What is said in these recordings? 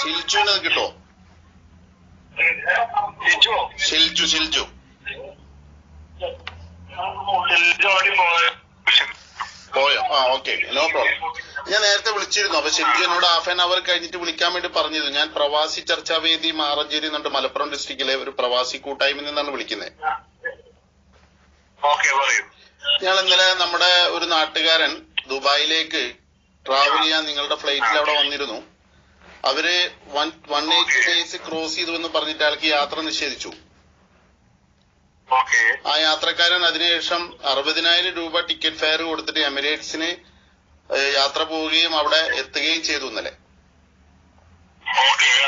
ഷിൽജുവിന് കിട്ടോ സിൽജു. ഷിൽജു ഷിൽജു പോയ? ആ ഓക്കെ നോ പ്രോബ്ലം ഞാൻ നേരത്തെ വിളിച്ചിരുന്നു. അപ്പൊ ശരിക്കും എന്നോട് ഹാഫ് ആൻ അവർ കഴിഞ്ഞിട്ട് വിളിക്കാൻ വേണ്ടി പറഞ്ഞിരുന്നു. ഞാൻ പ്രവാസി ചർച്ചാവേദി മാറഞ്ചേരി എന്നുണ്ട് മലപ്പുറം ഡിസ്ട്രിക്റ്റിലെ ഒരു പ്രവാസി കൂട്ടായ്മയിൽ നിന്നാണ് വിളിക്കുന്നത് ഞാൻ ഞങ്ങൾ ഇന്നലെ നമ്മുടെ ഒരു നാട്ടുകാരൻ ദുബായിലേക്ക് ട്രാവൽ ചെയ്യാൻ നിങ്ങളുടെ ഫ്ലൈറ്റിൽ അവിടെ വന്നിരുന്നു. അവർ one one eighty days cross ചെയ്തു എന്ന് പറഞ്ഞിട്ട് അയാൾക്ക് യാത്ര നിഷേധിച്ചു. ആ യാത്രക്കാരൻ അതിനുശേഷം അറുപതിനായിരം രൂപ ടിക്കറ്റ് ഫെയർ കൊടുത്തിട്ട് എമിറേറ്റ്സിന് യാത്ര പോവുകയും അവിടെ എത്തുകയും ചെയ്തു ഇന്നലെ.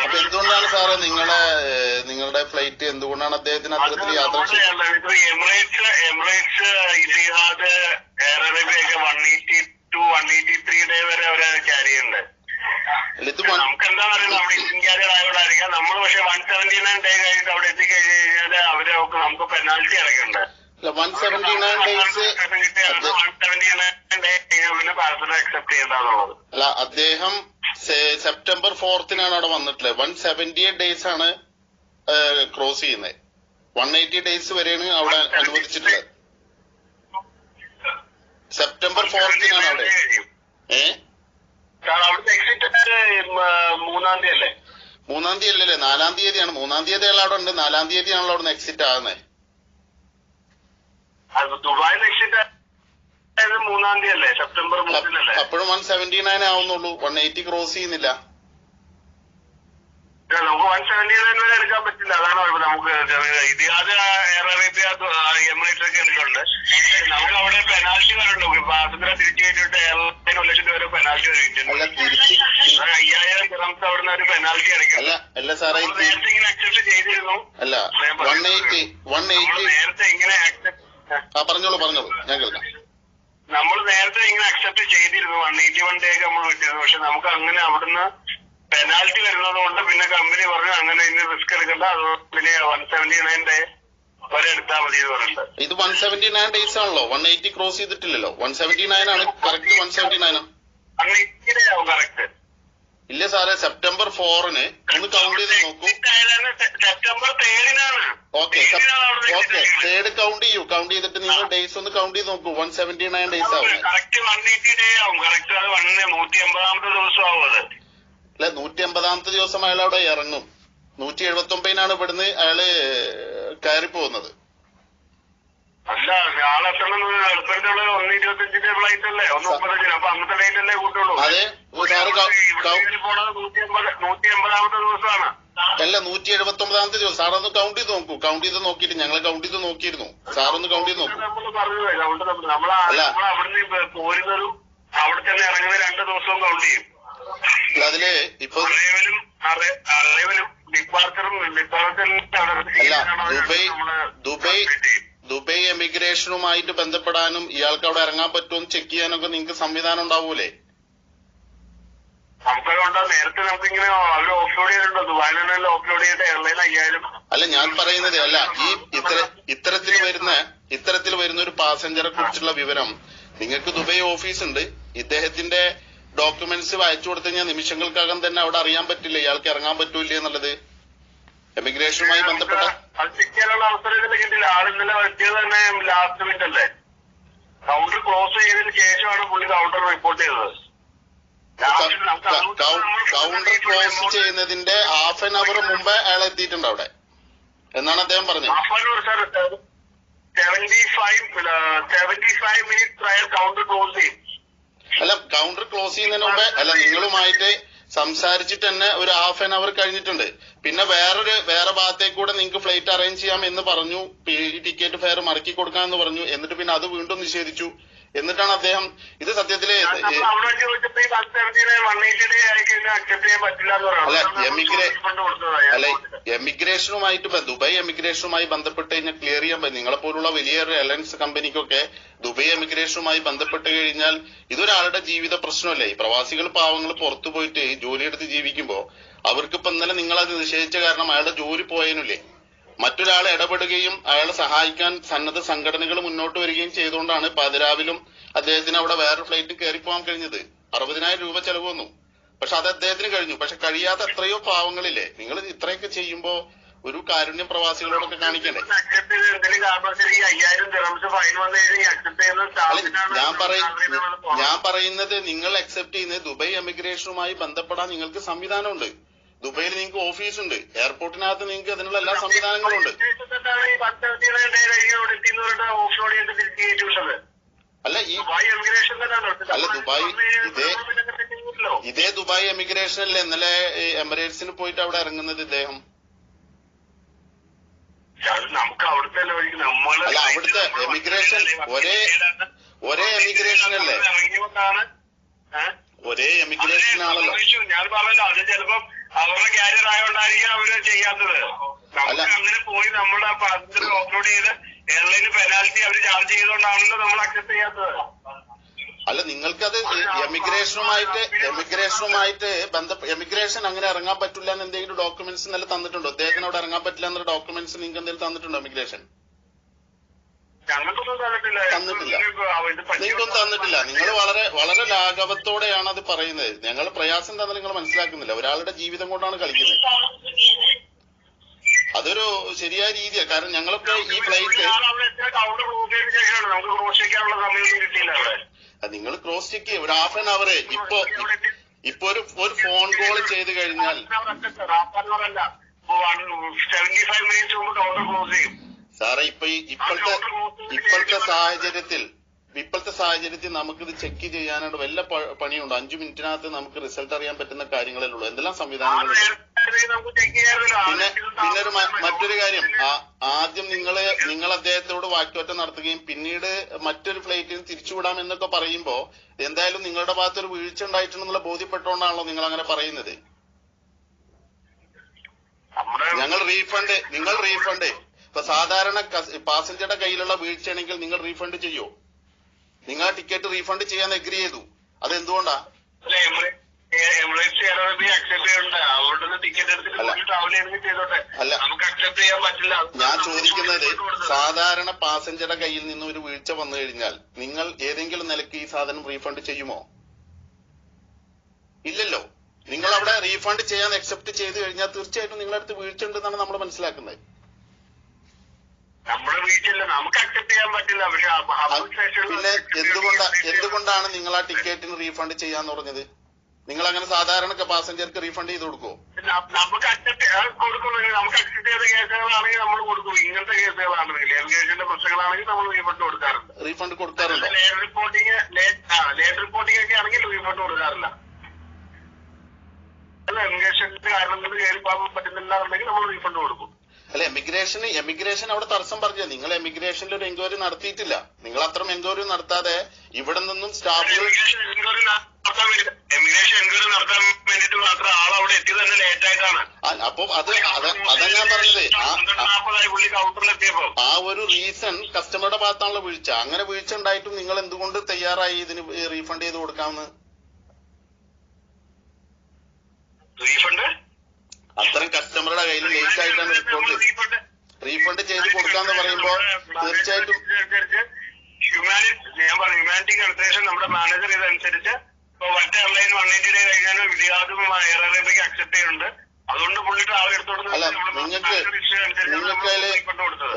അപ്പൊ എന്തുകൊണ്ടാണ് സാറ് നിങ്ങളെ നിങ്ങളുടെ ഫ്ലൈറ്റ് എന്തുകൊണ്ടാണ് അദ്ദേഹത്തിന് അത്തരത്തിൽ യാത്ര ചെയ്യുന്നത് Emirates Emirates Etihad Air Arabia ഒക്കെ one eighty two one eighty three day വരെ അവർ ക്യാരി ചെയ്യുന്നുണ്ട്. നമുക്ക് എന്താണെന്ന് അറിയില്ല നമ്മുടെ നമ്മൾ പക്ഷെ വൺ സെവന്റി നയൻ ഡേ കഴിഞ്ഞിട്ട് അവിടെ എത്തിക്കഴിഞ്ഞ് കഴിഞ്ഞാൽ അവർ നമുക്ക് penalty ഇറക്കുന്നുണ്ട് one seventy nine days one seventy nine day പിന്നെ പാർസൽ അക്സെപ്റ്റ് അല്ല അദ്ദേഹം സെപ്റ്റംബർ ഫോർത്തിനാണ് അവിടെ വന്നിട്ടുള്ളത്. വൺ സെവന്റി എയ്റ്റ് ഡേയ്സ് ആണ് ക്രോസ് ചെയ്യുന്നത് വൺ എയ്റ്റി ഡേയ്സ് വരെയാണ് അവിടെ അനുവദിച്ചിട്ടുള്ളത്. സെപ്റ്റംബർ ഫോർത്തിനാണ് അവിടെ. അവിടുത്തെ എക്സിറ്റ് മൂന്നാം തീയതി അല്ലേ മൂന്നാം തീയതി അല്ലല്ലേ നാലാം തീയതിയാണ്. മൂന്നാം തീയതി അയാൾ അവിടെ ഉണ്ട്? നാലാം തീയതിയാണല്ലോ അവിടെ നിന്ന് എക്സിറ്റ് ആകുന്നത് ദുബായിൽ എക്സിറ്റ് ആയത് മൂന്നാം തീയതി അല്ലേ സെപ്റ്റംബർ മൂന്നിനല്ലേ അപ്പോഴും വൺ സെവന്റി നയൻ ആവുന്നുള്ളൂ. വൺ എയ്റ്റി ക്രോസ് ചെയ്യുന്നില്ല. നമുക്ക് വൺ സെവന്റി നയൻ വരെ എടുക്കാൻ പറ്റില്ല. അതാണ് കുഴപ്പം. നമുക്ക് ഇതിഹാദ് എയർ അറേബ്യ എമിറേറ്റ്സ് ഒക്കെ എടുക്കുന്നുണ്ട് നമുക്ക് അവിടെ പെനാൽറ്റി വരുന്നുണ്ട് പാസഞ്ചറെ തിരിച്ചു കഴിഞ്ഞിട്ട് എയർലൈൻ ഒരു ലക്ഷം രൂപ പെനാൽറ്റി വരുന്നുണ്ട് അയ്യായിരം ദിറംസ് അവിടുന്ന് ഒരു പെനാൽറ്റി അടയ്ക്കും. നേരത്തെ ഇങ്ങനെ അക്സെപ്റ്റ് ചെയ്തിരുന്നു. അല്ല നേരത്തെ ഇങ്ങനെ അക്സെപ്റ്റ് പറഞ്ഞോളൂ പറഞ്ഞോളൂ. ഞാൻ കേൾക്കാം. നമ്മൾ നേരത്തെ ഇങ്ങനെ അക്സെപ്റ്റ് ചെയ്തിരുന്നു. വൺ എയ്റ്റി വൺ ഡേ ഒക്കെ നമ്മൾ വിട്ടിരുന്നു. പക്ഷെ നമുക്ക് അങ്ങനെ അവിടുന്ന് പെനാൽറ്റി വരുന്നത് കൊണ്ട് പിന്നെ കമ്പനി പറഞ്ഞു അങ്ങനെ ഇനി റിസ്ക് എടുക്കണ്ട അതുകൊണ്ട് പിന്നെ വൺ സെവന്റി നയന്റെ വരെ എടുത്താൽ മതി എന്ന് ഇത് വൺ സെവന്റി നയൻ ഡേയ്സ് ആണല്ലോ. വൺ എയ്റ്റി ക്രോസ് ചെയ്തിട്ടില്ലല്ലോ. വൺ സെവന്റി നയൻ ആണ് correct one seventy nine correct ഇല്ല സാറേ സെപ്റ്റംബർ ഫോറിന് ഒന്ന് കൗണ്ട് ചെയ്ത് നോക്കൂ. സെപ്റ്റംബർ തേർഡിനാണ് ഓക്കെ ഓക്കെ തേർഡ് കൗണ്ട് ചെയ്യൂ. കൗണ്ട് ചെയ്തിട്ട് നിങ്ങൾ ഡേയ്സ് ഒന്ന് കൗണ്ട് ചെയ്ത് നോക്കൂ. വൺ സെവന്റി നയൻ ഡേയ്സ് ആവും കറക്റ്റ് വൺ എയ്റ്റി ഡേ ആവും. കറക്റ്റ് അത് വൺ നൂറ്റി എൺപതാമത്തെ ദിവസം ആവും അത്. അല്ലെ നൂറ്റി എൺപതാമത്തെ ദിവസം അയാൾ അവിടെ ഇറങ്ങും. നൂറ്റി എഴുപത്തി ഒമ്പതിനാണ് ഇവിടുന്ന് അയാൾ കയറി പോകുന്നത് അല്ല ഒന്ന് ഒന്ന് അതെ. അല്ല നൂറ്റി എഴുപത്തി ഒമ്പതാമത്തെ ദിവസം. സാറൊന്ന് കൗണ്ട് ചെയ്ത് നോക്കൂ. കൗണ്ട് ചെയ്ത് നോക്കിയിട്ട് ഞങ്ങൾ കൗണ്ട് ചെയ്ത് നോക്കിയിരുന്നു. ഒന്ന് കൗണ്ട് ചെയ്ത് നോക്കൂ. അല്ല. അവിടെ തന്നെ ഇറങ്ങുന്ന രണ്ട് ദിവസവും കൗണ്ട് ചെയ്യും. അതിൽ ഇപ്പൊ അല്ല ദുബൈ ദുബൈ ദുബൈ എമിഗ്രേഷനുമായിട്ട് ബന്ധപ്പെടാനും ഇയാൾക്ക് അവിടെ ഇറങ്ങാൻ പറ്റുമെന്ന് ചെക്ക് ചെയ്യാനൊക്കെ നിങ്ങൾക്ക് സംവിധാനം ഉണ്ടാവൂലേ? നേരത്തെ നമുക്ക് ഇങ്ങനെ അവർ ഓഫ്ലോഡ് ചെയ്തിട്ടുണ്ടോ ദുബായിലെല്ലാം ഓഫ്ലോഡ് ചെയ്തിട്ട് എയർലൈൻ അയ്യായിരം അല്ല ഞാൻ പറയുന്നത് അല്ല ഈ ഇത്തര ഇത്തരത്തിൽ വരുന്ന ഇത്തരത്തിൽ വരുന്ന ഒരു പാസഞ്ചറെ കുറിച്ചുള്ള വിവരം. നിങ്ങൾക്ക് ദുബൈ ഓഫീസ് ഉണ്ട്. ഇദ്ദേഹത്തിന്റെ ഡോക്യുമെന്റ്സ് വായിച്ചു കൊടുത്തു കഴിഞ്ഞാൽ നിമിഷങ്ങൾക്കകം തന്നെ അവിടെ അറിയാൻ പറ്റില്ല? ഇയാൾക്ക് ഇറങ്ങാൻ പറ്റൂലേ എന്നുള്ളത്? എമിഗ്രേഷനുമായി ബന്ധപ്പെട്ട അവസരം കിട്ടില്ല ആൾ ഇന്നലെ എത്തിയത് തന്നെ ലാസ്റ്റ് മിനിറ്റ് അല്ലേ? കൗണ്ടർ ക്ലോസ് ചെയ്തതിന് ശേഷമാണ് പുള്ളി കൗണ്ടർ റിപ്പോർട്ട് ചെയ്തത്. കൗണ്ടർ ക്ലോസ് ചെയ്യുന്നതിന്റെ ഹാഫ് ആൻ അവർ മുമ്പേ അയാൾ എത്തിയിട്ടുണ്ട് അവിടെ. എന്നാണ് അദ്ദേഹം പറഞ്ഞത്? Half an. Seventy five seventy five minute counter close ചെയ്യും അല്ല കൗണ്ടർ ക്ലോസ് ചെയ്യുന്നതിന് മുമ്പേ അല്ല നിങ്ങളുമായിട്ട് സംസാരിച്ചിട്ട് തന്നെ ഒരു ഹാഫ് ആൻ അവർ കഴിഞ്ഞിട്ടുണ്ട്. പിന്നെ വേറൊരു വേറെ ഭാഗത്തേക്ക് കൂടെ നിങ്ങൾക്ക് ഫ്ലൈറ്റ് അറേഞ്ച് ചെയ്യാം എന്ന് പറഞ്ഞു. ഈ ടിക്കറ്റ് ഫെയർ മറക്കി കൊടുക്കാമെന്ന് പറഞ്ഞു. എന്നിട്ട് പിന്നെ അത് വീണ്ടും നിഷേധിച്ചു. എന്നിട്ടാണ് അദ്ദേഹം ഇത് സത്യത്തിൽ അല്ല, എമിഗ്രേ അല്ലെ എമിഗ്രേഷനുമായിട്ട് ദുബൈ ദുബായ് എമിഗ്രേഷനുമായി ബന്ധപ്പെട്ട് കഴിഞ്ഞാൽ ക്ലിയർ ചെയ്യാൻ പറ്റും നിങ്ങളെ പോലുള്ള വലിയ എയർലൈൻസ് കമ്പനിക്കൊക്കെ ദുബായ് എമിഗ്രേഷനുമായി ബന്ധപ്പെട്ട് കഴിഞ്ഞാൽ ഇതൊരാളുടെ ജീവിത പ്രശ്നമല്ലേ? ഈ പ്രവാസികൾ പാവങ്ങൾ പുറത്തു പോയിട്ട് ജോലിയെടുത്ത് ജീവിക്കുമ്പോ അവർക്ക് ഇപ്പൊ ഇന്നലെ നിങ്ങളത് നിഷേധിച്ച കാരണം അയാളുടെ ജോലി പോയതിനില്ലേ? മറ്റൊരാളെ ഇടപെടുകയും അയാളെ സഹായിക്കാൻ സന്നദ്ധ സംഘടനകൾ മുന്നോട്ട് വരികയും ചെയ്തുകൊണ്ടാണ് പതിരാവിലും അദ്ദേഹത്തിന് അവിടെ വേറെ ഫ്ലൈറ്റ് കയറി പോകാൻ കഴിഞ്ഞത്. അറുപതിനായിരം രൂപ ചെലവ് വന്നു. പക്ഷെ അത് അദ്ദേഹത്തിന് കഴിഞ്ഞു. പക്ഷെ കഴിയാത്ത എത്രയോ പാവങ്ങളില്ലേ? നിങ്ങൾ ഇത്രയൊക്കെ ചെയ്യുമ്പോ ഒരു കാരുണ്യം പ്രവാസികളോടൊക്കെ കാണിക്കണ്ടേ? ഞാൻ പറയ. ഞാൻ പറയുന്നത് നിങ്ങൾ അക്സെപ്റ്റ് ചെയ്യുന്നത് ദുബായ് എമിഗ്രേഷനുമായി ബന്ധപ്പെടാൻ നിങ്ങൾക്ക് സംവിധാനമുണ്ട്. ദുബൈയിൽ നിങ്ങൾക്ക് ഓഫീസ് ഉണ്ട് എയർപോർട്ടിനകത്ത് നിങ്ങൾക്ക് അതിനുള്ള എല്ലാ സംവിധാനങ്ങളും ഉണ്ട്. ഉദ്ദേശിച്ചിട്ടാണ് ഈ 179 ഡേ കഴിഞ്ഞ് ഇവിടെ എത്തിയെന്ന് പറഞ്ഞിട്ട് ഓഫ്ഷോർ ചെയ്ത് തിരിച്ച് കയറ്റിവിട്ടത്. അല്ല ഈ അല്ല, ദുബായ് ഇതേ-. ഇതേ ദുബായ് എമിഗ്രേഷനല്ലേ ഇന്നലെ എമിറേറ്റ്സിന് പോയിട്ട് അവിടെ ഇറങ്ങുന്നത് ഇദ്ദേഹം? നമുക്ക് അവിടുത്തെ അല്ല, അവിടുത്തെ എമിഗ്രേഷൻ ഒരേ- ഒരേ എമിഗ്രേഷൻ അല്ലേ? ഒരേ എമിഗ്രേഷൻ ആണല്ലോ ഞാൻ പറഞ്ഞല്ലോ അത് ചിലപ്പം അവരുടെ കാരിയർ ആയതുകൊണ്ടായിരിക്കും അവർ ചെയ്യാത്തത്. അല്ല. നമുക്ക് അങ്ങനെ പോയി നമ്മുടെ പാസഞ്ചർ ഓഫ്ലോഡ് ചെയ്ത് എയർലൈന് പെനാൽറ്റി അവർ ചാർജ് ചെയ്തുകൊണ്ടാണല്ലോ നമ്മൾ അക്സെപ്റ്റ് ചെയ്യാത്തത്. അല്ല നിങ്ങൾക്കത് എമിഗ്രേഷനുമായിട്ട് എമിഗ്രേഷനുമായിട്ട് ബന്ധപ്പെട്ട എമിഗ്രേഷൻ അങ്ങനെ ഇറങ്ങാൻ പറ്റില്ല എന്ന് എന്തെങ്കിലും ഡോക്യുമെന്റ്സ് നല്ല തന്നിട്ടുണ്ടോ? അദ്ദേഹത്തിന് അവിടെ ഇറങ്ങാൻ പറ്റില്ല എന്നുള്ള ഡോക്യുമെന്റ്സ് നിങ്ങൾക്ക് എന്തെങ്കിലും തന്നിട്ടുണ്ടോ എമിഗ്രേഷൻ ഞങ്ങൾക്കൊന്നും തന്നിട്ടില്ല. നിങ്ങൾക്കൊന്നും തന്നിട്ടില്ല. നിങ്ങൾ വളരെ വളരെ ലാഘവത്തോടെയാണ് അത് പറയുന്നത്. ഞങ്ങൾ പ്രയാസം തന്നെ നിങ്ങൾ മനസ്സിലാക്കുന്നില്ല. ഒരാളുടെ ജീവിതം കൊണ്ടാണ് കളിക്കുന്നത്. അതൊരു ശരിയായ രീതിയാണ് കാരണം ഞങ്ങളൊക്കെ ഈ ഫ്ലൈറ്റ് നിങ്ങൾ ക്രോസ് ചെക്ക് ചെയ്യും. ഒരു ഹാഫ് ആൻ അവർ ഇപ്പൊ ഇപ്പൊ ഒരു ഒരു ഫോൺ കോൾ ചെയ്ത് കഴിഞ്ഞാൽ സെവന്റി ഫൈവ് മിനിറ്റ്സ് മുമ്പ് കൗണ്ടർ ക്ലോസ് ചെയ്യും. സാറേ ഇപ്പൊ ഈ ഇപ്പോഴത്തെ ഇപ്പോഴത്തെ സാഹചര്യത്തിൽ ഇപ്പോഴത്തെ സാഹചര്യത്തിൽ നമുക്കിത് ചെക്ക് ചെയ്യാനായിട്ട് വല്ല പണിയുണ്ട്? അഞ്ചു മിനിറ്റിനകത്ത് നമുക്ക് റിസൾട്ട് അറിയാൻ പറ്റുന്ന കാര്യങ്ങളേ ഉള്ളൂ എന്തെല്ലാം ചെയ്യാറില്ല പിന്നെ പിന്നെ ഒരു മറ്റൊരു കാര്യം. ആദ്യം നിങ്ങൾ നിങ്ങൾ അദ്ദേഹത്തോട് വാക്യോറ്റം നടത്തുകയും പിന്നീട് മറ്റൊരു ഫ്ലൈറ്റിൽ തിരിച്ചുവിടാം എന്നൊക്കെ പറയുമ്പോ എന്തായാലും നിങ്ങളുടെ ഭാഗത്ത് ഒരു വീഴ്ച ഉണ്ടായിട്ടുണ്ടെന്നുള്ള ബോധ്യപ്പെട്ടുകൊണ്ടാണല്ലോ നിങ്ങൾ അങ്ങനെ പറയുന്നത് ഞങ്ങൾ റീഫണ്ട് നിങ്ങൾ റീഫണ്ട് ഇപ്പൊ സാധാരണ പാസഞ്ചറുടെ കയ്യിലുള്ള വീഴ്ചയാണെങ്കിൽ നിങ്ങൾ റീഫണ്ട് ചെയ്യോ? നിങ്ങൾ ടിക്കറ്റ് റീഫണ്ട് ചെയ്യാൻ എഗ്രി ചെയ്തു. അത് എന്തുകൊണ്ടാ അല്ല, എമിറേ- എ- അക്സെപ്റ്റ് ചെയ്യണ്ട. ടിക്കറ്റ് എടുത്തിട്ട് ട്രാവൽ ചെയ്തോട്ടെ. നമുക്ക് അക്സെപ്റ്റ് ചെയ്യാൻ പറ്റില്ല. ഞാൻ ചോദിക്കുന്നത് സാധാരണ പാസഞ്ചറുടെ കയ്യിൽ നിന്ന് ഒരു വീഴ്ച വന്നു കഴിഞ്ഞാൽ നിങ്ങൾ ഏതെങ്കിലും നിലയ്ക്ക് ഈ സാധനം റീഫണ്ട് ചെയ്യുമോ? ഇല്ലല്ലോ. നിങ്ങൾ അവിടെ റീഫണ്ട് ചെയ്യാൻ അക്സെപ്റ്റ് ചെയ്ത് കഴിഞ്ഞാൽ തീർച്ചയായിട്ടും നിങ്ങളുടെ അടുത്ത് വീഴ്ച ഉണ്ടെന്നാണ് നമ്മൾ മനസ്സിലാക്കുന്നത്. നമ്മുടെ വീട്ടിൽ നമുക്ക് അക്സെപ്റ്റ് ചെയ്യാൻ പറ്റില്ല. പക്ഷെ പിന്നെ എന്തുകൊണ്ടാ എന്തുകൊണ്ടാണ് നിങ്ങൾ ആ ടിക്കറ്റിന് റീഫണ്ട് ചെയ്യാന്ന് പറഞ്ഞത്? നിങ്ങൾ അങ്ങനെ സാധാരണ പാസഞ്ചർക്ക് റീഫണ്ട് ചെയ്ത് കൊടുക്കുമോ നമുക്ക് അക്സെപ്റ്റ് കൊടുക്കുന്നെങ്കിൽ നമുക്ക് അക്സെപ്റ്റ് ചെയ്ത കേസുകളാണെങ്കിൽ നമ്മൾ കൊടുക്കും. ഇങ്ങനത്തെ കേസുകളാണെങ്കിൽ എവിഗേഷന്റെ പ്രശ്നങ്ങളാണെങ്കിൽ നമ്മൾ റീഫണ്ട് കൊടുക്കാറുണ്ട് റീഫണ്ട് കൊടുക്കാറുണ്ടോ ലേറ്റ് റിപ്പോർട്ടിംഗ് ലേറ്റ് റിപ്പോർട്ടിംഗ് ഒക്കെ ആണെങ്കിൽ റീഫണ്ട് കൊടുക്കാറില്ല. അല്ല എമിഗ്രേഷന്റെ കാരണം കൊണ്ട് കയറി പോകാൻ പറ്റുന്നില്ല എന്നുണ്ടെങ്കിൽ നമ്മൾ റീഫണ്ട് കൊടുക്കും. അല്ല എമിഗ്രേഷൻ എമിഗ്രേഷൻ അവിടെ തടസ്സം പറഞ്ഞു നിങ്ങൾ എമിഗ്രേഷനിൽ ഒരു എൻക്വയറി നടത്തിയിട്ടില്ല. നിങ്ങൾ അത്രയും എൻക്വയറി നടത്താതെ ഇവിടെ നിന്നും സ്റ്റാഫുകൾ എമിഗ്രേഷൻ എൻക്വയറി നടത്താൻ വേണ്ടിട്ട് മാത്രം ആൾ അവിടെ എത്തിയത് തന്നെ ലേറ്റ് ആയിട്ടാണ്. അപ്പൊ അത് അത് ഞാൻ പറഞ്ഞത്. ആ ഒരു റീസൺ കസ്റ്റമറുടെ ഭാഗത്താണല്ലോ വീഴ്ച. അങ്ങനെ വീഴ്ച ഉണ്ടായിട്ടും നിങ്ങൾ എന്തുകൊണ്ട് തയ്യാറായി ഇതിന് റീഫണ്ട് ചെയ്ത് കൊടുക്കാമെന്ന്? റീഫണ്ട് അത്തരം കസ്റ്റമറുടെ കയ്യിൽ ലേറ്റ് ആയിട്ടാണ് റിപ്പോർട്ട് റീഫണ്ട് ചെയ്ത് കൊടുക്കാന്ന് പറയുമ്പോ തീർച്ചയായിട്ടും ഞാൻ പറഞ്ഞു ഹ്യൂമാനിറ്റി നമ്മുടെ മാനേജർ ഓൺലൈൻ അക്സെപ്റ്റ് ചെയ്യുന്നുണ്ട് അതുകൊണ്ട്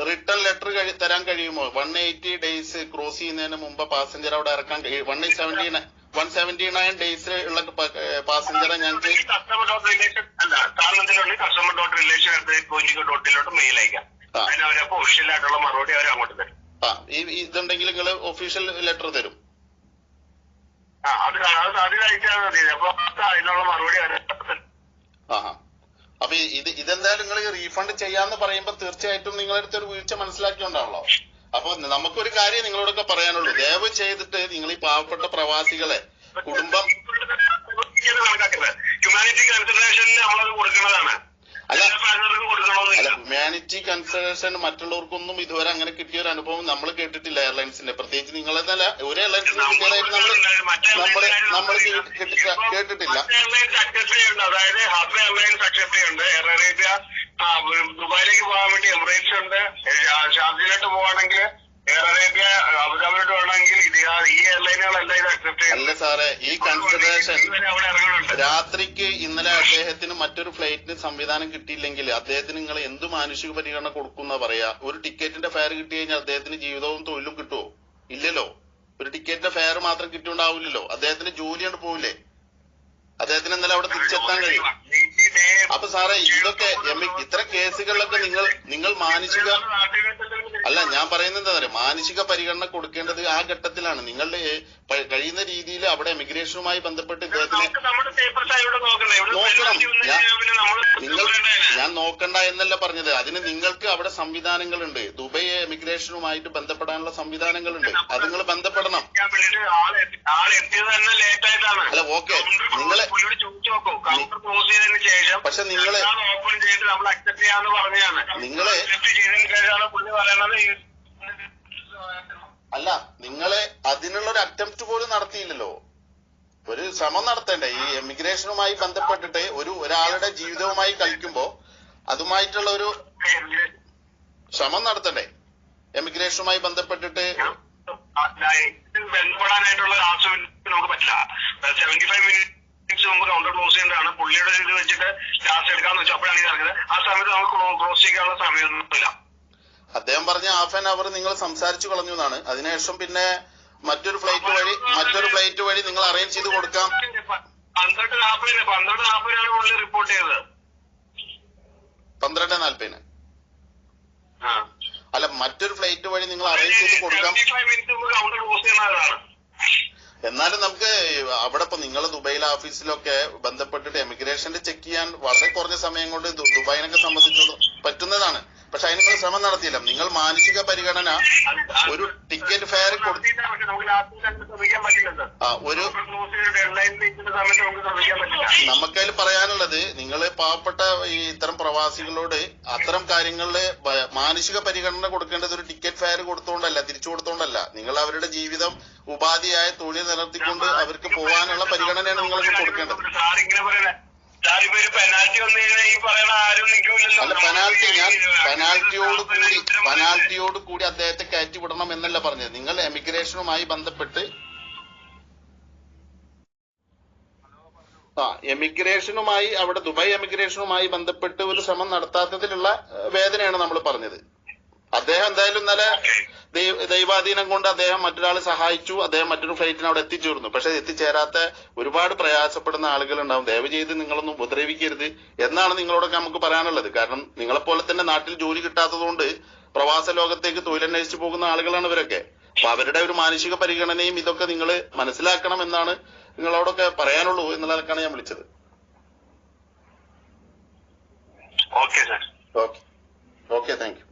റിട്ടേൺ ലെറ്റർ തരാൻ കഴിയുമോ? വൺ എയ്റ്റി ഡേയ്സ് ക്രോസ് ചെയ്യുന്നതിന് മുമ്പ് പാസഞ്ചർ അവിടെ ഇറക്കാൻ കഴിയും one seventy one seventy nine days ഉള്ള പാസഞ്ചറെ ഞങ്ങൾക്ക് കസ്റ്റമർ ഡോട്ട് റിലേഷൻ അല്ല താഴ്ന്നതിലുണ്ടെങ്കിൽ കസ്റ്റമർ ഡോട്ട് റിലേഷൻ പോയിന്റ് ഡോട്ടിലോട്ട് മെയിൽ അയക്കാം. ആ. അതിന് അവരപ്പോ ഒഫീഷ്യൽ ആയിട്ടുള്ള മറുപടി അവർ അങ്ങോട്ട് തരും. ആ ഈ ഇതുണ്ടെങ്കിൽ നിങ്ങൾ ഒഫീഷ്യൽ ലെറ്റർ തരും. ആ അത്. അത് അതിൽ മതി. അപ്പൊ അതിനുള്ള മറുപടി അവർ ആഹാ അപ്പൊ ഇത് ഇതെന്തായാലും നിങ്ങൾ റീഫണ്ട് ചെയ്യാന്ന് പറയുമ്പോ തീർച്ചയായിട്ടും നിങ്ങളുടെ അടുത്ത് ഒരു വീഴ്ച മനസ്സിലാക്കിയോണ്ടാണല്ലോ. അപ്പൊ നമുക്കൊരു കാര്യം നിങ്ങളോടൊക്കെ പറയാനുള്ളൂ. ദയവ് ചെയ്തിട്ട് നിങ്ങൾ ഈ പാവപ്പെട്ട പ്രവാസികളെ കുടുംബം ഹ്യൂമാനിറ്റി കൺസിഡറേഷനിൽ നമ്മളത് കൊടുക്കുന്നതാണ്. അല്ല ഹ്യൂമാനിറ്റി കൺസേഷൻ മറ്റുള്ളവർക്കൊന്നും ഇതുവരെ അങ്ങനെ കിട്ടിയ ഒരു അനുഭവം നമ്മൾ കേട്ടിട്ടില്ല എയർലൈൻസിന്റെ പ്രത്യേകിച്ച് നിങ്ങളെന്നല്ല ഒരു എയർലൈൻസിന് കിട്ടിയതായിട്ട് നമ്മൾ നമ്മൾ നമ്മൾ കേട്ടിട്ടില്ല. അതായത് എയർലൈൻസ് അക്സെപ്റ്റ് എയർ ആ, ദുബായിലേക്ക് പോകാൻ വേണ്ടി എമിറേറ്റ്സ് ഉണ്ട്. ഷാർജയിലോട്ട് പോവാണെങ്കിൽ എയർ അറേബ്യ ഈ എയർലൈനുകളെല്ലാം ഇത് അക്സെപ്റ്റ് അല്ല സാറേ ഈ കൺസിഡറേഷൻ രാത്രിക്ക് ഇന്നലെ അദ്ദേഹത്തിന് മറ്റൊരു ഫ്ലൈറ്റിന് സംവിധാനം കിട്ടിയില്ലെങ്കിൽ അദ്ദേഹത്തിന് നിങ്ങൾ എന്ത് മാനുഷിക പരിഗണന കൊടുക്കുന്ന പറയാ? ഒരു ടിക്കറ്റിന്റെ ഫെയർ കിട്ടി കഴിഞ്ഞാൽ അദ്ദേഹത്തിന് ജീവിതവും തൊഴിലും കിട്ടുമോ ഇല്ലല്ലോ. ഒരു ടിക്കറ്റിന്റെ ഫെയർ മാത്രം കിട്ടിയുണ്ടാവില്ലല്ലോ. അദ്ദേഹത്തിന് ജോലിയാണ് പോവില്ലേ? അദ്ദേഹത്തിന് ഇന്നലെ അവിടെ തിരിച്ചെത്താൻ കഴിയും. അപ്പൊ സാറേ ഇതൊക്കെ എം- ഇത്ര കേസുകളിലൊക്കെ നിങ്ങൾ നിങ്ങൾ മാനുഷിക അല്ല ഞാൻ പറയുന്നത് എന്താ പറയുക മാനുഷിക പരിഗണന കൊടുക്കേണ്ടത് ആ ഘട്ടത്തിലാണ്. നിങ്ങളുടെ കഴിയുന്ന രീതിയിൽ അവിടെ എമിഗ്രേഷനുമായി ബന്ധപ്പെട്ട് ഇദ്ദേഹത്തിന് നോക്കണം. നിങ്ങൾ ഞാൻ നോക്കണ്ട എന്നല്ല പറഞ്ഞത്. അതിന് നിങ്ങൾക്ക് അവിടെ സംവിധാനങ്ങളുണ്ട്. ദുബൈ എമിഗ്രേഷനുമായിട്ട് ബന്ധപ്പെടാനുള്ള സംവിധാനങ്ങളുണ്ട്. അത് നിങ്ങൾ ബന്ധപ്പെടണം. അല്ല, ഓക്കെ. നിങ്ങള്- ശേഷം പക്ഷെ നിങ്ങൾ ഓപ്പൺ ചെയ്ത് നമ്മൾ അക്സെപ്റ്റ് ചെയ്യാന്ന് പറഞ്ഞതാണ്. നിങ്ങളെ അക്സെപ്റ്റ് ചെയ്തതിന് ശേഷമാണ് പുള്ളി പറയണത് അല്ല നിങ്ങൾ അതിനുള്ള ഒരു അറ്റംപ്റ്റ് പോലും നടത്തിയില്ലല്ലോ. ഒരു ശ്രമം നടത്തേണ്ടേ. ഈ എമിഗ്രേഷനുമായി ബന്ധപ്പെട്ടിട്ട് ഒരു ഒരാളുടെ ജീവിതവുമായി കളിക്കുമ്പോ അതുമായിട്ടുള്ള ഒരു ശ്രമം നടത്തണ്ടേ? എമിഗ്രേഷനുമായി ബന്ധപ്പെട്ടിട്ട് ബന്ധപ്പെടാനായിട്ടുള്ള നമുക്ക് പറ്റില്ല സെവന്റി ഫൈവ് മിനിറ്റ്സ് മുമ്പ് കൗണ്ടർ ക്ലോസ് ചെയ്യേണ്ടതാണ് പുള്ളിയുടെ ഇത് വെച്ചിട്ട് അപ്പോഴാണ് ഇത് ആ സമയത്ത് നമുക്ക് ക്ലോസ് ചെയ്യാനുള്ള സമയമൊന്നുമില്ല. അദ്ദേഹം പറഞ്ഞ ഹാഫ് ആൻ അവർ നിങ്ങൾ സംസാരിച്ചു കളഞ്ഞു എന്നാണ്. അതിനുശേഷം പിന്നെ മറ്റൊരു ഫ്ലൈറ്റ് വഴി മറ്റൊരു ഫ്ലൈറ്റ് വഴി നിങ്ങൾ അറേഞ്ച് ചെയ്ത് കൊടുക്കാം. പന്ത്രണ്ട് നാൽപ്പതിന് പന്ത്രണ്ട് നാൽപ്പതിനാണ് പുള്ളി റിപ്പോർട്ട് ചെയ്തത്. പന്ത്രണ്ട് നാൽപ്പതിന് ആ. അല്ല മറ്റൊരു ഫ്ലൈറ്റ് വഴി നിങ്ങൾ അറേഞ്ച് ചെയ്ത് കൊടുക്കാം. മിനിറ്റ് ക്ലോസ് എന്നാലും നമുക്ക് അവിടെ ഇപ്പൊ നിങ്ങൾ ദുബൈയിലെ ഓഫീസിലൊക്കെ ബന്ധപ്പെട്ടിട്ട് എമിഗ്രേഷന്റെ ചെക്ക് ചെയ്യാൻ വളരെ കുറഞ്ഞ സമയം കൊണ്ട് ദുബായിനൊക്കെ സംബന്ധിച്ച് പറ്റുന്നതാണ്. പക്ഷെ അതിന് നിങ്ങൾ ശ്രമം നടത്തിയില്ല. നിങ്ങൾ മാനസിക പരിഗണന ഒരു ടിക്കറ്റ് ഫെയർ കൊടുത്തു ആ, ഒരു നമുക്കതിൽ പറയാനുള്ളത് നിങ്ങൾ പാവപ്പെട്ട ഈ ഇത്തരം പ്രവാസികളോട് അത്തരം കാര്യങ്ങളിൽ മാനസിക പരിഗണന കൊടുക്കേണ്ടത് ഒരു ടിക്കറ്റ് ഫെയർ കൊടുത്തോണ്ടല്ല തിരിച്ചു കൊടുത്തോണ്ടല്ല. നിങ്ങൾ അവരുടെ ജീവിതം ഉപാധിയായ തൊഴിൽ നിലനിർത്തിക്കൊണ്ട് അവർക്ക് പോകാനുള്ള പരിഗണനയാണ് നിങ്ങൾക്ക് കൊടുക്കേണ്ടത്. ഒരു പെനാൽറ്റി വന്നു കഴിഞ്ഞാൽ ഈ ആരും അല്ല പെനാൽറ്റി ഞാൻ പെനാൽറ്റിയോട് കൂടി പെനാൽറ്റിയോട് കൂടി അദ്ദേഹത്തെ കയറ്റി വിടണം എന്നല്ല പറഞ്ഞത്. നിങ്ങൾ എമിഗ്രേഷനുമായി ബന്ധപ്പെട്ട് ആ എമിഗ്രേഷനുമായി അവിടെ ദുബായ് എമിഗ്രേഷനുമായി ബന്ധപ്പെട്ട് ഒരു ശ്രമം നടത്താത്തതിലുള്ള വേദനയാണ് നമ്മൾ പറഞ്ഞത്. അദ്ദേഹം എന്തായാലും ഇന്നലെ ദൈവ- ദൈവാധീനം കൊണ്ട് അദ്ദേഹം മറ്റൊരാളെ സഹായിച്ചു. അദ്ദേഹം മറ്റൊരു ഫ്ലൈറ്റിന് അവിടെ എത്തിച്ചേർന്നു. പക്ഷെ എത്തിച്ചേരാത്ത ഒരുപാട് പ്രയാസപ്പെടുന്ന ആളുകൾ ഉണ്ടാവും ദയവ് ചെയ്ത് നിങ്ങളൊന്നും ഉപദ്രവിക്കരുത് എന്നാണ് നിങ്ങളോടൊക്കെ നമുക്ക് പറയാനുള്ളത്. കാരണം നിങ്ങളെപ്പോലെ തന്നെ നാട്ടിൽ ജോലി കിട്ടാത്തതുകൊണ്ട് പ്രവാസ ലോകത്തേക്ക് തൊഴിലന്വേഷിച്ചു പോകുന്ന ആളുകളാണ് ഇവരൊക്കെ. അപ്പൊ അവരുടെ ഒരു മാനസിക പരിഗണനയും ഇതൊക്കെ നിങ്ങൾ മനസ്സിലാക്കണം എന്നാണ് നിങ്ങളോടൊക്കെ പറയാനുള്ളൂ എന്നുള്ള നിലക്കാണ് ഞാൻ വിളിച്ചത്. Okay sir. Okay. Okay thank you.